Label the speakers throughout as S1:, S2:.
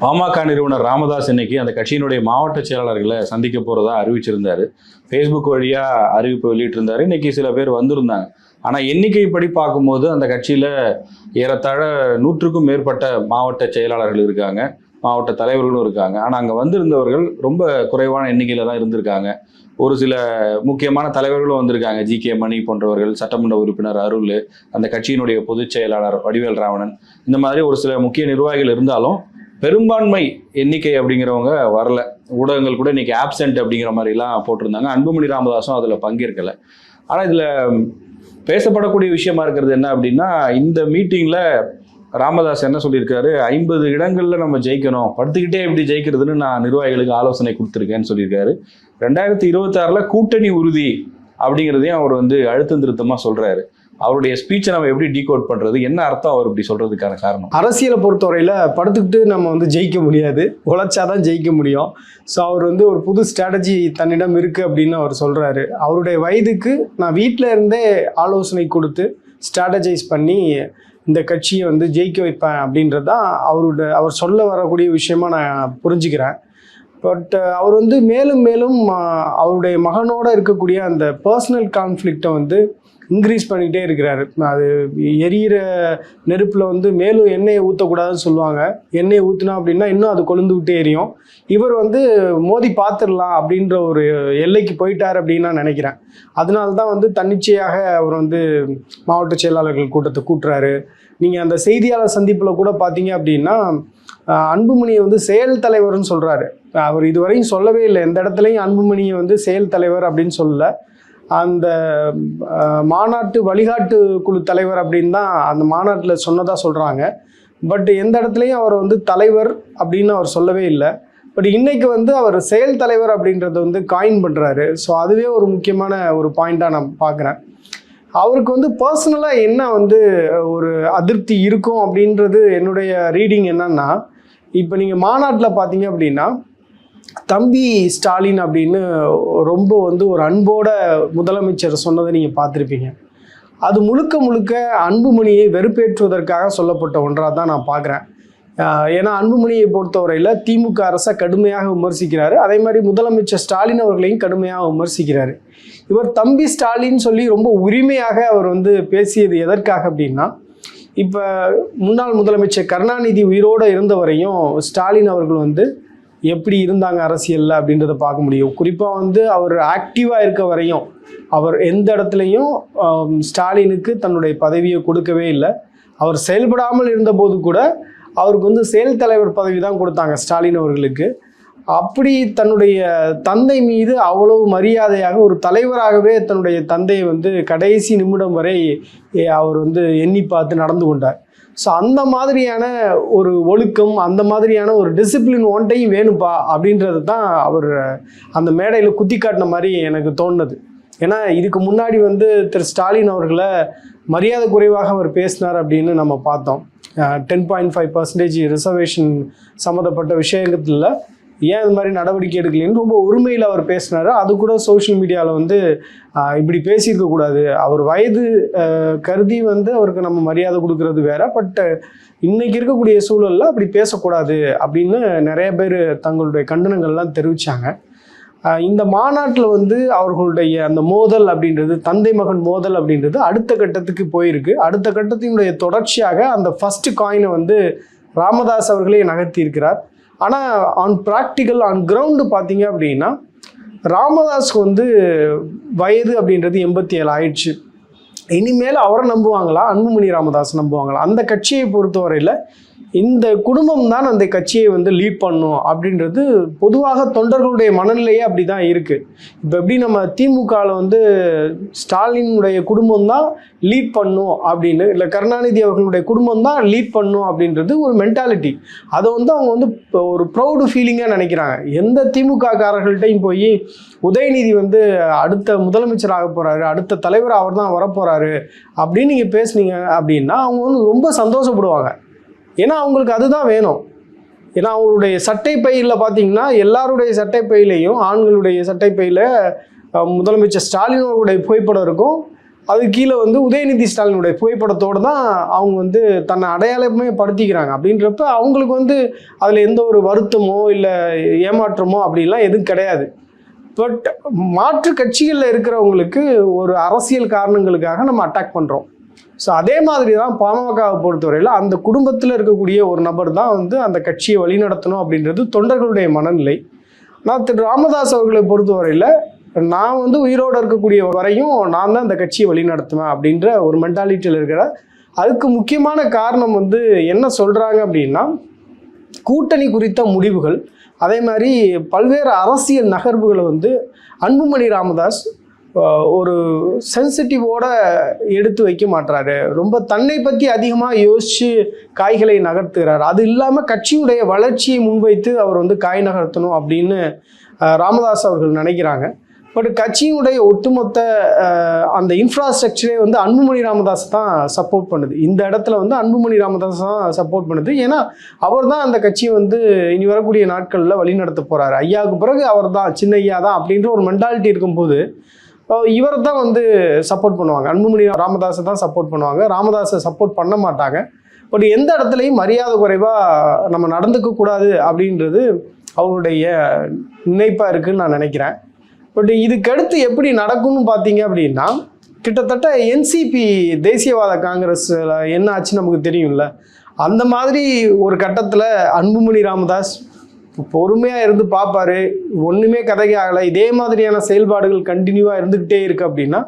S1: பாமக நிறுவனர் ராமதாஸ் இன்னைக்கு அந்த கட்சியினுடைய மாவட்ட செயலாளர்களை சந்திக்க போறதா அறிவிச்சிருந்தாரு. ஃபேஸ்புக் வழியா அறிவிப்பு வெளியிட்டிருந்தாரு. இன்னைக்கு சில பேர் வந்திருந்தாங்க. ஆனா எண்ணிக்கைப்படி பார்க்கும்போது அந்த கட்சியில ஏறத்தாழ நூற்றுக்கும் மேற்பட்ட மாவட்ட செயலாளர்கள் இருக்காங்க. மாவட்ட தலைவர்களும் இருக்காங்க. ஆனா அங்க வந்திருந்தவர்கள் ரொம்ப குறைவான எண்ணிக்கையில தான் இருந்திருக்காங்க. ஒரு சில முக்கியமான தலைவர்களும் வந்திருக்காங்க. ஜி. கே. மணி போன்றவர்கள் சட்டமன்ற உறுப்பினர் அருள் அந்த கட்சியினுடைய பொதுச் செயலாளர் வடிவேல் ராவணன். இந்த மாதிரி ஒரு சில முக்கிய நிர்வாகிகள் இருந்தாலும் பெரும்பான்மை எண்ணிக்கை அப்படிங்கிறவங்க வரல. ஊடகங்கள் கூட இன்றைக்கி ஆப்சென்ட் அப்படிங்கிற மாதிரிலாம் போட்டிருந்தாங்க. அன்புமணி ராமதாஸும் அதில் பங்கேற்கலை. ஆனால் இதில் பேசப்படக்கூடிய விஷயமா இருக்கிறது என்ன அப்படின்னா இந்த மீட்டிங்கில் ராமதாஸ் என்ன சொல்லியிருக்காரு? ஐம்பது இடங்களில் நம்ம ஜெயிக்கணும். படுத்துக்கிட்டே எப்படி ஜெயிக்கிறதுன்னு நான் நிர்வாகிகளுக்கு ஆலோசனை கொடுத்துருக்கேன்னு சொல்லியிருக்காரு. ரெண்டாயிரத்தி இருபத்தாறில் கூட்டணி உறுதி அப்படிங்கிறதையும் அவர் வந்து அழுத்தம் திருத்தமாக சொல்கிறாரு அவருடைய ஸ்பீச்சை நம்ம எப்படி டீகோட் பண்ணுறது என்ன அர்த்தம் அவர் இப்படி சொல்கிறதுக்கான காரணம்?
S2: அரசியலை பொறுத்தவரையில் படுத்துக்கிட்டு நம்ம வந்து ஜெயிக்க முடியாது. உழைச்சாதான் ஜெயிக்க முடியும். ஸோ அவர் வந்து ஒரு புது ஸ்ட்ராட்டஜி தன்னிடம் இருக்குது அப்படின்னு அவர் சொல்கிறாரு அவருடைய வயதுக்கு நான் வீட்டில் இருந்தே ஆலோசனை கொடுத்து ஸ்ட்ராட்டஜைஸ் பண்ணி இந்த கட்சியை வந்து ஜெயிக்க வைப்பேன் அப்படின்றது தான் அவரோட அவர் சொல்ல வரக்கூடிய விஷயமா நான் புரிஞ்சுக்கிறேன். பட் uh, அவர் வந்து மேலும் மேலும் அவருடைய மகனோட இருக்கக்கூடிய அந்த பர்சனல் கான்ஃப்ளிக்டை வந்து இன்க்ரீஸ் பண்ணிக்கிட்டே இருக்கிறாரு. அது எரியிற நெருப்பில் வந்து மேலும் எண்ணெயை ஊற்றக்கூடாதுன்னு சொல்லுவாங்க. எண்ணெயை ஊற்றினா அப்படின்னா இன்னும் அது கொழுந்துக்கிட்டே எரியும். இவர் வந்து மோதி பார்த்துடலாம் அப்படின்ற ஒரு எல்லைக்கு போயிட்டார் அப்படின்னு நான் நினைக்கிறேன். அதனால தான் வந்து தன்னிச்சையாக அவர் வந்து மாவட்ட செயலாளர்கள் கூட்டத்தை கூட்டுறாரு. நீங்கள் அந்த செய்தியாளர் சந்திப்பில் கூட பார்த்தீங்க அப்படின்னா அன்புமணியை வந்து செயல் தலைவர்னு சொல்கிறாரு அவர் இதுவரையும் சொல்லவே இல்லை. எந்த இடத்துலையும் அன்புமணியை வந்து செயல் தலைவர் அப்படின்னு சொல்லல. அந்த மாநாட்டு வழிகாட்டு குழு தலைவர் அப்படின்னு தான் அந்த மாநாட்டில் சொன்னதாக சொல்கிறாங்க பட் எந்த இடத்துலையும் அவர் வந்து தலைவர் அப்படின்னு அவர் சொல்லவே இல்லை. பட் இன்றைக்கு வந்து அவர் செயல் தலைவர் அப்படின்றத வந்து காயின் பண்ணுறாரு ஸோ அதுவே ஒரு முக்கியமான ஒரு பாயிண்ட்டாக நான் பார்க்குறேன். அவருக்கு வந்து பர்சனலாக என்ன வந்து ஒரு அதிருப்தி இருக்கும் அப்படின்றது என்னுடைய ரீடிங் என்னன்னா இப்போ நீங்கள் மாநாட்டில் பார்த்தீங்க அப்படின்னா தம்பி ஸ்டாலின் அப்படின்னு ரொம்ப வந்து ஒரு அன்போட முதலமைச்சர் சொன்னதை நீங்கள் பார்த்துருப்பீங்க. அது முழுக்க முழுக்க அன்புமணியை வெறுப்பேற்றுவதற்காக சொல்லப்பட்ட ஒன்றாக தான் நான் பார்க்குறேன். ஏன்னா அன்புமணியை பொறுத்தவரையில் திமுக அரசை கடுமையாக விமர்சிக்கிறாரு. அதே மாதிரி முதலமைச்சர் ஸ்டாலின் அவர்களையும் கடுமையாக விமர்சிக்கிறாரு. இவர் தம்பி ஸ்டாலின் சொல்லி ரொம்ப உரிமையாக அவர் வந்து பேசியது எதற்காக அப்படின்னா இப்போ முன்னாள் முதலமைச்சர் கருணாநிதி உயிரோடு இருந்த வரையும் ஸ்டாலின் அவர்கள் வந்து எப்படி இருந்தாங்க அரசியலில் அப்படின்றத பார்க்க முடியும். குறிப்பாக வந்து அவர் ஆக்டிவாக இருக்க வரையும் அவர் எந்த இடத்துலையும் ஸ்டாலினுக்கு தன்னுடைய பதவியை கொடுக்கவே இல்லை. அவர் செயல்படாமல் இருந்தபோது கூட அவருக்கு வந்து செயல் தலைவர் பதவி தான் கொடுத்தாங்க ஸ்டாலின் அவர்களுக்கு. அப்படி தன்னுடைய தந்தை மீது அவ்வளவு மரியாதையாக ஒரு தலைவராகவே தன்னுடைய தந்தையை வந்து கடைசி நிமிடம் வரை அவர் வந்து எண்ணி பார்த்து நடந்து கொண்டார். ஸோ அந்த மாதிரியான ஒரு ஒழுக்கம் அந்த மாதிரியான ஒரு டிசிப்ளின் ஒன்றையும் வேணும்ப்பா அப்படின்றது தான் அவர் அந்த மேடையில் குத்தி காட்டின மாதிரி எனக்கு தோணுது. ஏன்னா இதுக்கு முன்னாடி வந்து திரு ஸ்டாலின் அவர்களை மரியாதை குறைவாக அவர் பேசினார் அப்படின்னு நம்ம பார்த்தோம். Ten point five percentage reservation சம்மந்தப்பட்ட விஷயத்தில் ஏன் இது மாதிரி நடவடிக்கை எடுக்கலைன்னு ரொம்ப உரிமையில் அவர் பேசினார். அது கூட சோஷியல் மீடியாவில் வந்து இப்படி பேசியிருக்கக்கூடாது அவர் வயது கருதி வந்து அவருக்கு நம்ம மரியாதை கொடுக்கறது வேற. பட் இன்னைக்கு இருக்கக்கூடிய சூழலில் அப்படி பேசக்கூடாது அப்படின்னு நிறைய பேர் தங்களுடைய கண்டனங்கள்லாம் தெரிவித்தாங்க இந்த மாநாட்டில் வந்து அவர்களுடைய அந்த மோதல் அப்படின்றது தந்தை மகன் மோதல் அப்படின்றது அடுத்த கட்டத்துக்கு போயிருக்கு. அடுத்த கட்டத்தினுடைய தொடர்ச்சியாக அந்த ஃபஸ்ட்டு காயினை வந்து ராமதாஸ் அவர்களே நகர்த்தி இருக்கிறார் ஆனால் ஆன் ப்ராக்டிக்கல் ஆன் கிரவுண்டு பார்த்தீங்க அப்படின்னா ராமதாஸ்க்கு வந்து வயது அப்படின்றது எண்பத்தி ஏழு ஆயிடுச்சு. இனிமேல் அவரை நம்புவாங்களா? அன்புமணி ராமதாஸ் நம்புவாங்களா? அந்த கட்சியை பொறுத்தவரையில் இந்த குடும்பம் தான் அந்த கட்சியை வந்து லீட் பண்ணும் அப்படின்றது பொதுவாக தொண்டர்களுடைய மனநிலையே அப்படி தான் இருக்குது இப்போ எப்படி நம்ம திமுகவில் வந்து ஸ்டாலினுடைய குடும்பம் தான் லீட் பண்ணும் அப்படின்னு இல்லை கருணாநிதி அவர்களுடைய குடும்பம் தான் லீட் பண்ணும் அப்படின்றது ஒரு மென்டாலிட்டி அதை வந்து அவங்க வந்து ஒரு ப்ரௌடு ஃபீலிங்காக நினைக்கிறாங்க. எந்த திமுககாரர்கள்ட்டையும் போய் உதயநிதி வந்து அடுத்த முதலமைச்சர் ஆக போகிறாரு அடுத்த தலைவர் அவர் தான் வரப்போகிறாரு அப்படின்னு நீங்கள் பேசுனீங்க அப்படின்னா அவங்க வந்து ரொம்ப சந்தோஷப்படுவாங்க. ஏன்னா அவங்களுக்கு அதுதான் வேணும். ஏன்னா அவங்களுடைய சட்டை பையில் பார்த்தீங்கன்னா எல்லாருடைய சட்டை பையிலையும் ஆண்களுடைய சட்டை பையில் முதலமைச்சர் ஸ்டாலினோடைய புகைப்படம் இருக்கும். அது கீழே வந்து உதயநிதி ஸ்டாலினுடைய புகைப்படத்தோடு தான் அவங்க வந்து தன்னை அடையாளமே படுத்திக்கிறாங்க. அப்படின்றப்ப அவங்களுக்கு வந்து அதில் எந்த ஒரு வருத்தமோ இல்லை ஏமாற்றமோ அப்படிலாம் எதுவும் கிடையாது. பட் மாற்று கட்சிகளில் இருக்கிறவங்களுக்கு ஒரு அரசியல் காரணங்களுக்காக நம்ம அட்டாக் பண்ணுறோம் ஸோ அதே மாதிரி தான் பாமகவை பொறுத்தவரையில் அந்த குடும்பத்தில் இருக்கக்கூடிய ஒரு நபர் தான் வந்து அந்த கட்சியை வழிநடத்தணும் அப்படின்றது தொண்டர்களுடைய மனநிலை. நான் திரு ராமதாஸ் அவர்களை பொறுத்தவரையில் நான் வந்து உயிரோடு இருக்கக்கூடிய வரையும் நான் தான் அந்த கட்சியை வழிநடத்துவேன் அப்படின்ற ஒரு மென்டாலிட்டியில் இருக்கிற அதுக்கு முக்கியமான காரணம் வந்து என்ன சொல்கிறாங்க அப்படின்னா கூட்டணி குறித்த முடிவுகள் அதே மாதிரி பல்வேறு அரசியல் நகர்வுகளை வந்து அன்புமணி ராமதாஸ் ஒரு சென்சிட்டிவோட எடுத்து வைக்க மாட்றாரு. ரொம்ப தன்னை பற்றி அதிகமாக யோசித்து காய்களை நகர்த்துகிறார். அது இல்லாமல் கட்சியுடைய வளர்ச்சியை முன்வைத்து அவர் வந்து காய் நகர்த்தணும் அப்படின்னு ராமதாஸ் அவர்கள் நினைக்கிறாங்க. பட் கட்சியினுடைய ஒட்டுமொத்த அந்த இன்ஃப்ராஸ்ட்ரக்சரே வந்து அன்புமணி ராமதாஸ் தான் சப்போர்ட் பண்ணுது. இந்த இடத்துல வந்து அன்புமணி ராமதாஸ் தான் சப்போர்ட் பண்ணுது. ஏன்னா அவர் தான் அந்த கட்சியை வந்து இனி வரக்கூடிய நாட்களில் வழிநடத்த போறாரு. ஐயாவுக்கு பிறகு அவர் தான் சின்ன ஐயா தான் அப்படின்ற ஒரு மென்டாலிட்டி இருக்கும்போது இவரை தான் வந்து சப்போர்ட் பண்ணுவாங்க. அன்புமணி ராமதாஸை தான் சப்போர்ட் பண்ணுவாங்க. ராமதாஸை சப்போர்ட் பண்ண மாட்டாங்க. பட் எந்த இடத்துலையும் மரியாதை குறைவாக நம்ம நடந்துக்க கூடாது அப்படின்றது அவருடைய நினைப்பாக இருக்குன்னு நான் நினைக்கிறேன். பட் இதுக்கடுத்து எப்படி நடக்கும்னு பார்த்தீங்க அப்படின்னா கிட்டத்தட்ட என்சிபி தேசியவாத காங்கிரஸில் என்ன ஆச்சு நமக்கு தெரியும்ல. அந்த மாதிரி ஒரு கட்டத்தில் அன்புமணி ராமதாஸ் பொறுமையாக இருந்து பார்ப்பாரு ஒன்றுமே கதைக்கு ஆகலை. இதே மாதிரியான செயல்பாடுகள் கண்டினியூவாக இருந்துக்கிட்டே இருக்குது அப்படின்னா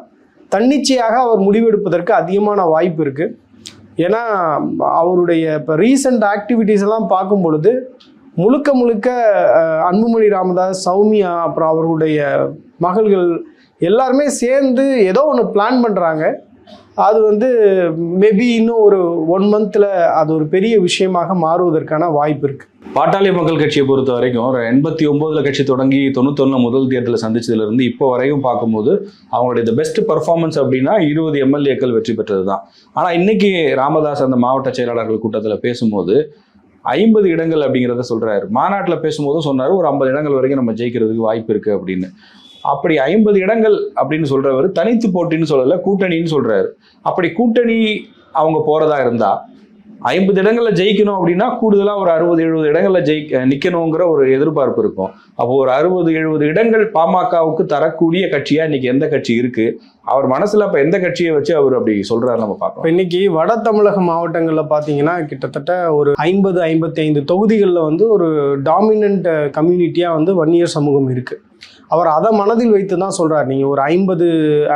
S2: தன்னிச்சையாக அவர் முடிவெடுப்பதற்கு அதிகமான வாய்ப்பு இருக்குது ஏன்னா அவருடைய இப்போ ரீசெண்ட் ஆக்டிவிட்டீஸ் எல்லாம் பார்க்கும் பொழுது முழுக்க முழுக்க அன்புமணி ராமதாஸ் சௌமியா அப்புறம் அவர்களுடைய மகள்கள் எல்லாருமே சேர்ந்து ஏதோ ஒன்று பிளான் பண்ணுறாங்க அது வந்து மேபி இன்னும் ஒரு ஒன் மந்தில் அது ஒரு பெரிய விஷயமாக மாறுவதற்கான வாய்ப்பு இருக்குது
S1: பாட்டாளி மக்கள் கட்சியை பொறுத்த வரைக்கும் ஒரு எண்பத்தி ஒன்பதுல கட்சி தொடங்கி தொண்ணூத்தொன்னு முதல் தேர்தலில் சந்திச்சதுல இருந்து இப்போ வரையும் பார்க்கும்போது அவங்களுடைய பெஸ்ட் பர்ஃபார்மன்ஸ் அப்படின்னா இருபது எம்எல்ஏக்கள் வெற்றி பெற்றது தான் ஆனால் இன்னைக்கு ராமதாஸ் அந்த மாவட்ட செயலாளர்கள் கூட்டத்தில் பேசும்போது ஐம்பது இடங்கள் அப்படிங்கிறத சொல்றாரு. மாநாட்டில் பேசும்போதும் சொன்னார் ஒரு ஐம்பது இடங்கள் வரைக்கும் நம்ம ஜெயிக்கிறதுக்கு வாய்ப்பு இருக்கு அப்படின்னு. அப்படி ஐம்பது இடங்கள் அப்படின்னு சொல்றவர் தனித்து போட்டின்னு சொல்லல கூட்டணின்னு சொல்றாரு. அப்படி கூட்டணி அவங்க போறதா இருந்தா ஐம்பது இடங்கள்ல ஜெயிக்கணும் அப்படின்னா கூடுதலா ஒரு அறுபது எழுபது இடங்கள்ல ஜெயிக்க நிக்கணுங்கிற ஒரு எதிர்பார்ப்பு இருக்கும். அப்போ ஒரு அறுபது எழுபது இடங்கள் பாமகவுக்கு தரக்கூடிய கட்சியா இன்னைக்கு எந்த கட்சி இருக்கு? அவர் மனசுல அப்ப எந்த கட்சியை வச்சு அவர் அப்படி சொல்றாரு நம்ம பார்க்கலாம்
S2: இன்னைக்கு வட தமிழக மாவட்டங்களில் பார்த்தீங்கன்னா கிட்டத்தட்ட ஒரு ஐம்பது ஐம்பத்தி ஐந்து தொகுதிகளில் வந்து ஒரு டாமினன்ட் கம்யூனிட்டியாக வந்து வன்னியர் சமூகம் இருக்குது அவர் அதை மனதில் வைத்து தான் சொல்கிறார் நீங்கள் ஒரு ஐம்பது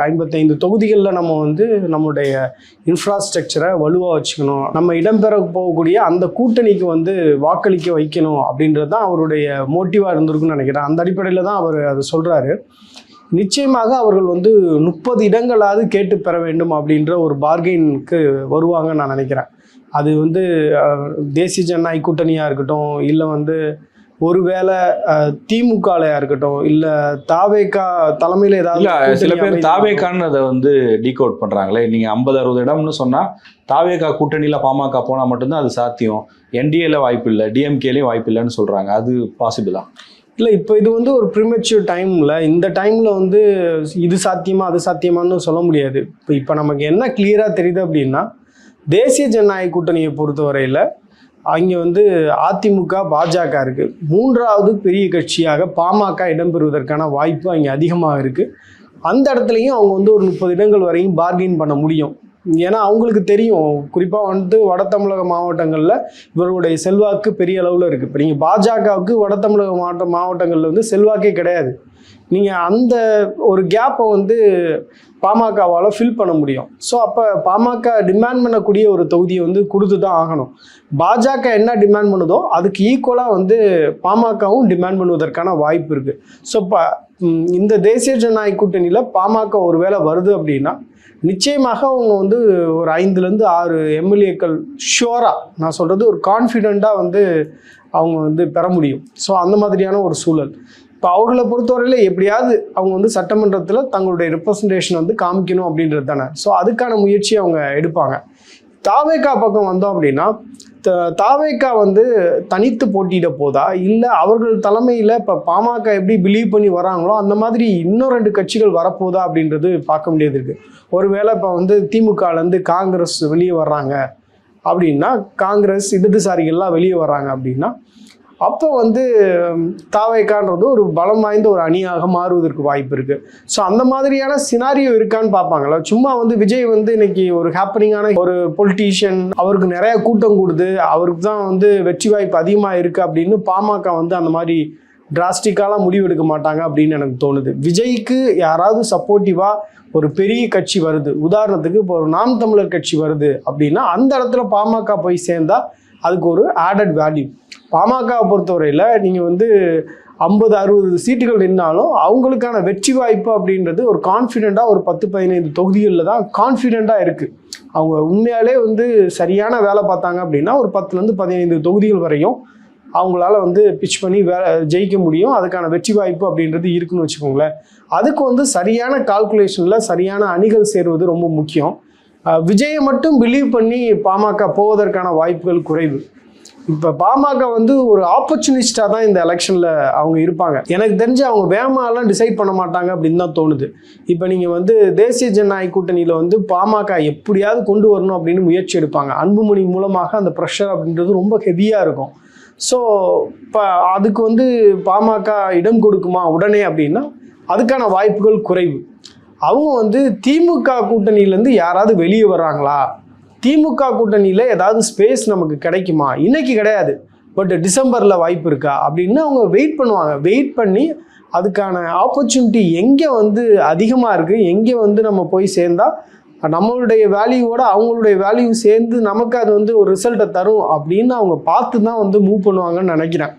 S2: ஐம்பத்தைந்து தொகுதிகளில் நம்ம வந்து நம்முடைய இன்ஃப்ராஸ்ட்ரக்சரை வலுவாக வச்சுக்கணும். நம்ம இடம்பெற போகக்கூடிய அந்த கூட்டணிக்கு வந்து வாக்களிக்க வைக்கணும் அப்படின்றது தான் அவருடைய மோட்டிவாக இருந்திருக்குன்னு நினைக்கிறேன். அந்த அடிப்படையில் தான் அவர் அதை சொல்கிறாரு நிச்சயமாக அவர்கள் வந்து முப்பது இடங்களாவது கேட்டு பெற வேண்டும் அப்படின்ற ஒரு பார்கெயினுக்கு வருவாங்கன்னு நான் நினைக்கிறேன். அது வந்து தேசிய ஜனநாயக கூட்டணியாக இருக்கட்டும் இல்லை வந்து ஒருவேளை திமுகலையா இருக்கட்டும் இல்லை தாவேக்கா தலைமையில் ஏதாவது
S1: சில பேர் தாவேக்கான்னு அதை வந்து டீகோட் பண்றாங்களே. நீங்க ஐம்பது அறுபது இடம்னு சொன்னா தாவேக்கா கூட்டணியில பாமக போனா மட்டும்தான் அது சாத்தியம். என்டிஏல வாய்ப்பு இல்லை டிஎம்கேலயும் வாய்ப்பு இல்லைன்னு சொல்றாங்க. அது பாசிபிளா
S2: இல்லை இப்போ இது வந்து ஒரு ப்ரிமெச்சூர் டைமில் இந்த டைமில் வந்து இது சாத்தியமா அது சாத்தியமான்னு சொல்ல முடியாது. இப்போ இப்போ நமக்கு என்ன கிளியராக தெரியுது அப்படின்னா தேசிய ஜனநாயக கூட்டணியை பொறுத்தவரையில் அங்கே வந்து அதிமுக பாஜக இருக்குது மூன்றாவது பெரிய கட்சியாக பாமக இடம்பெறுவதற்கான வாய்ப்பு அங்கே அதிகமாக இருக்குது அந்த இடத்துலையும் அவங்க வந்து ஒரு முப்பது இடங்கள் வரையும் பார்கெயின் பண்ண முடியும். ஏன்னா அவங்களுக்கு தெரியும். குறிப்பாக வந்து வட தமிழக மாவட்டங்களில் இவருடைய செல்வாக்கு பெரிய அளவில் இருக்குது இப்போ நீங்கள் பாஜகவுக்கு வட தமிழக மாவட்ட மாவட்டங்களில் வந்து செல்வாக்கே கிடையாது. நீங்கள் அந்த ஒரு கேப்பை வந்து பாமகவால் ஃபில் பண்ண முடியும். ஸோ அப்போ பாமக டிமாண்ட் பண்ணக்கூடிய ஒரு தொகுதியை வந்து கொடுத்து தான் ஆகணும். பாஜக என்ன டிமாண்ட் பண்ணுதோ அதுக்கு ஈக்குவலாக வந்து பாமகவும் டிமாண்ட் பண்ணுவதற்கான வாய்ப்பு இருக்குது ஸோ இப்போ இந்த தேசிய ஜனநாயக கூட்டணியில் பாமக ஒரு வேளை வருது அப்படின்னா நிச்சயமாக அவங்க வந்து ஒரு ஐந்துலேருந்து ஆறு எம்எல்ஏக்கள் ஷுவராக நான் சொல்கிறது ஒரு கான்ஃபிடெண்ட்டாக வந்து அவங்க வந்து பெற முடியும். ஸோ அந்த மாதிரியான ஒரு சூழல். இப்போ அவர்களை பொறுத்தவரையில் எப்படியாவது அவங்க வந்து சட்டமன்றத்தில் தங்களுடைய ரெப்ரசன்டேஷன் வந்து காமிக்கணும் அப்படின்றது தானே. ஸோ அதுக்கான முயற்சி அவங்க எடுப்பாங்க. தாவேக்கா பக்கம் வந்தோம் அப்படின்னா த- தாவேக்கா வந்து தனித்து போட்டியிட போதா? இல்லை அவர்கள் தலைமையில் இப்போ பாமக எப்படி பிலீவ் பண்ணி வராங்களோ அந்த மாதிரி இன்னும் ரெண்டு கட்சிகள் வரப்போதா அப்படின்றது பார்க்க முடியாது இருக்கு. ஒருவேளை இப்போ வந்து திமுகலேருந்து காங்கிரஸ் வெளியே வர்றாங்க அப்படின்னா காங்கிரஸ் இடதுசாரிகள்லாம் வெளியே வர்றாங்க அப்படின்னா அப்போ வந்து தாவைக்கான்றது ஒரு பலம் வாய்ந்த ஒரு அணியாக மாறுவதற்கு வாய்ப்பு இருக்கு. ஸோ அந்த மாதிரியான சினாரியோ இருக்கான்னு பார்ப்பாங்களா சும்மா வந்து விஜய் வந்து இன்னைக்கு ஒரு ஹாப்பனிங்கான ஒரு பொலிட்டீஷியன் அவருக்கு நிறைய கூட்டம் கூடுது அவருக்கு தான் வந்து வெற்றி வாய்ப்பு அதிகமாக இருக்கு அப்படின்னு பாமக வந்து அந்த மாதிரி டிராஸ்டிக்காலாம் முடிவெடுக்க மாட்டாங்க அப்படின்னு எனக்கு தோணுது. விஜய்க்கு யாராவது சப்போர்ட்டிவாக ஒரு பெரிய கட்சி வருது. உதாரணத்துக்கு இப்போ ஒரு நாம் தமிழர் கட்சி வருது அப்படின்னா அந்த இடத்துல பாமக போய் சேர்ந்தா அதுக்கு ஒரு ஆடட் வேல்யூ பாமகவை பொறுத்தவரையில் நீங்கள் வந்து ஐம்பது அறுபது சீட்டுகள் நின்னாலும் அவங்களுக்கான வெற்றி வாய்ப்பு அப்படின்றது ஒரு கான்ஃபிடெண்ட்டாக ஒரு பத்து பதினைந்து தொகுதிகளில் தான் கான்ஃபிடெண்ட்டாக இருக்குது அவங்க உண்மையாலே வந்து சரியான வேலை பார்த்தாங்க அப்படின்னா ஒரு பத்துலேருந்து பதினைந்து தொகுதிகள் வரையும் அவங்களால வந்து பிச் பண்ணி வே ஜெயிக்க முடியும். அதுக்கான வெற்றி வாய்ப்பு அப்படின்றது இருக்குன்னு வச்சுக்கோங்களேன். அதுக்கு வந்து சரியான கால்குலேஷனில் சரியான அணிகள் சேருவது ரொம்ப முக்கியம். விஜயை மட்டும் பிலீவ் பண்ணி பாமக போவதற்கான வாய்ப்புகள் குறைவு. இப்போ பாமக வந்து ஒரு ஆப்பர்ச்சுனிஸ்டாக தான் இந்த எலெக்ஷனில் அவங்க இருப்பாங்க. எனக்கு தெரிஞ்சு அவங்க வேமாலாம் டிசைட் பண்ண மாட்டாங்க அப்படின்னு தான் தோணுது. இப்போ நீங்கள் வந்து தேசிய ஜனநாயக கூட்டணியில் வந்து பாமக எப்படியாவது கொண்டு வரணும் அப்படின்னு முயற்சி எடுப்பாங்க. அன்புமணி மூலமாக அந்த ப்ரெஷர் அப்படின்றது ரொம்ப ஹெவியாக இருக்கும். ஸோ இப்போ அதுக்கு வந்து பாமக இடம் கொடுக்குமா உடனே அப்படின்னா அதுக்கான வாய்ப்புகள் குறைவு. அவங்க வந்து திமுக கூட்டணியிலேருந்து யாராவது வெளியே வர்றாங்களா? திமுக கூட்டணியில் ஏதாவது ஸ்பேஸ் நமக்கு கிடைக்குமா? இன்றைக்கி கிடையாது. பட் டிசம்பரில் வாய்ப்பு இருக்கா? அப்படின்னு அவங்க வெயிட் பண்ணுவாங்க. வெயிட் பண்ணி அதுக்கான ஆப்பர்ச்சுனிட்டி எங்கே வந்து அதிகமாக இருக்குது எங்கே வந்து நம்ம போய் சேர்ந்தால் நம்மளுடைய வேல்யூவோட அவங்களுடைய வேல்யூ சேர்ந்து நமக்கு அது வந்து ஒரு ரிசல்ட்டை தரும் அப்படின்னு அவங்க பார்த்து தான் வந்து மூவ் பண்ணுவாங்கன்னு நினைக்கிறேன்.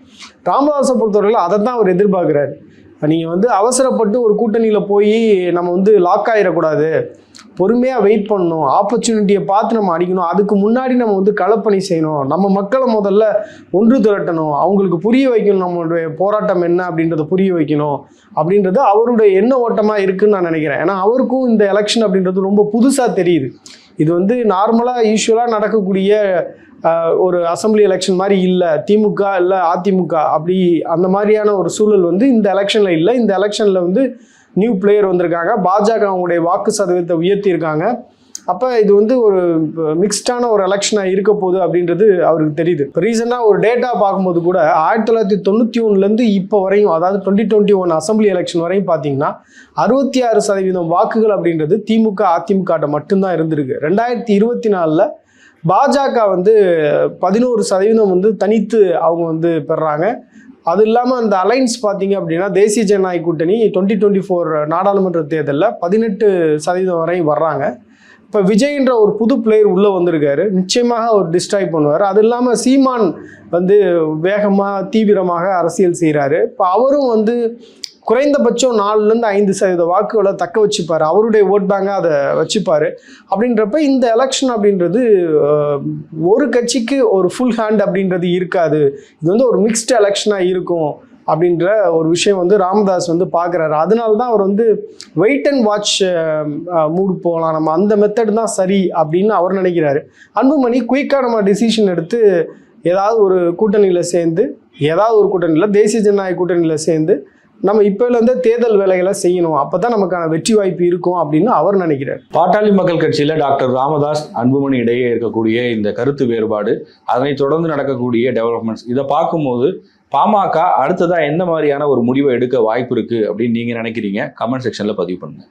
S2: ராமதாஸை பொறுத்தவரையில் அதை தான் அவர் எதிர்பார்க்குறாரு. நீங்கள் வந்து அவசரப்பட்டு ஒரு கூட்டணியில் போய் நம்ம வந்து லாக் ஆகிடக்கூடாது பொறுமையாக வெயிட் பண்ணணும். ஆப்பர்ச்சுனிட்டியை பார்த்து நம்ம அடிக்கணும். அதுக்கு முன்னாடி நம்ம வந்து களப்பணி செய்யணும். நம்ம மக்களை முதல்ல ஒன்று திரட்டணும். அவங்களுக்கு புரிய வைக்கணும். நம்மளுடைய போராட்டம் என்ன அப்படின்றத புரிய வைக்கணும். அப்படின்றது அவருடைய எண்ண ஓட்டமாக இருக்குன்னு நான் நினைக்கிறேன். ஏன்னா அவருக்கும் இந்த எலெக்ஷன் அப்படின்றது ரொம்ப புதுசாக தெரியுது. இது வந்து நார்மலாக யூஸ்வலாக நடக்கக்கூடிய ஒரு அசம்பிளி எலெக்ஷன் மாதிரி இல்லை. திமுக இல்லை அதிமுக அப்படி அந்த மாதிரியான ஒரு சூழல் வந்து இந்த எலெக்ஷனில் இல்லை. இந்த எலெக்ஷனில் வந்து நியூ பிளேயர் வந்திருக்காங்க. பாஜக அவங்களுடைய வாக்கு சதவீதத்தை உயர்த்தியிருக்காங்க. அப்போ இது வந்து ஒரு மிக்ஸ்டான ஒரு எலெக்ஷனாக இருக்க போகுது அப்படின்றது அவருக்கு தெரியுது. இப்போ ரீசெண்டாக ஒரு டேட்டா பார்க்கும்போது கூட ஆயிரத்தி தொள்ளாயிரத்தி தொண்ணூற்றி ஒன்றுலேருந்து இப்போ வரையும் அதாவது twenty twenty one assembly election வரையும் பார்த்தீங்கன்னா அறுபத்தி ஆறு சதவீதம் வாக்குகள் அப்படின்றது திமுக அதிமுக மட்டும்தான் இருந்திருக்கு. ரெண்டாயிரத்தி இருபத்தி நாலில் பாஜக வந்து பதினோரு சதவீதம் வந்து தனித்து அவங்க வந்து பெறாங்க. அது இல்லாமல் அந்த அலைன்ஸ் பார்த்தீங்க அப்படின்னா தேசிய ஜனநாயக கூட்டணி டுவெண்ட்டி டுவெண்ட்டி ஃபோர் நாடாளுமன்ற தேர்தலில் பதினெட்டு சதவீதம் வரையும் வர்றாங்க. இப்போ விஜய்ன்ற ஒரு புது பிளேயர் உள்ளே வந்திருக்காரு. நிச்சயமாக அவர் டிஸ்ட்ராய் பண்ணுவார். அது இல்லாமல் சீமான் வந்து வேகமாக தீவிரமாக அரசியல் செய்கிறாரு இப்போ அவரும் வந்து குறைந்தபட்சம் நாலுலேருந்து ஐந்து சதவீத வாக்குகளை தக்க வச்சுப்பார். அவருடைய ஓட் பேங்காக அதை வச்சுப்பார். அப்படின்றப்ப இந்த எலெக்ஷன் அப்படின்றது ஒரு கட்சிக்கு ஒரு ஃபுல் ஹேண்ட் அப்படின்றது இருக்காது. இது வந்து ஒரு மிக்ஸ்டு எலெக்ஷனாக இருக்கும். அப்படின்ற ஒரு விஷயம் வந்து ராமதாஸ் வந்து பார்க்குறாரு. அதனால தான் அவர் வந்து வெயிட் அண்ட் வாட்ச் மூடு போகலாம். நம்ம அந்த மெத்தட் தான் சரி அப்படின்னு அவர் நினைக்கிறாரு. அன்புமணி குயிக்காக நம்ம டிசிஷன் எடுத்து ஏதாவது ஒரு கூட்டணியில் சேர்ந்து ஏதாவது ஒரு கூட்டணியில் தேசிய ஜனநாயக கூட்டணியில் சேர்ந்து நம்ம இப்போலேருந்தே தேர்தல் வேலைகளை செய்யணும். அப்போ தான் நமக்கான வெற்றி வாய்ப்பு இருக்கும் அப்படின்னு அவர் நினைக்கிறார்.
S1: பாட்டாளி மக்கள் கட்சியில் டாக்டர் ராமதாஸ் அன்புமணி இடையே இருக்கக்கூடிய இந்த கருத்து வேறுபாடு அதனை தொடர்ந்து நடக்கக்கூடிய டெவலப்மெண்ட்ஸ் இதை பார்க்கும்போது பாமக அடுத்ததாக எந்த மாதிரியான ஒரு முடிவை எடுக்க வாய்ப்பு இருக்குது அப்படின்னு நீங்கள் நினைக்கிறீங்க? கமெண்ட் செக்ஷனில் பதிவு பண்ணுங்க.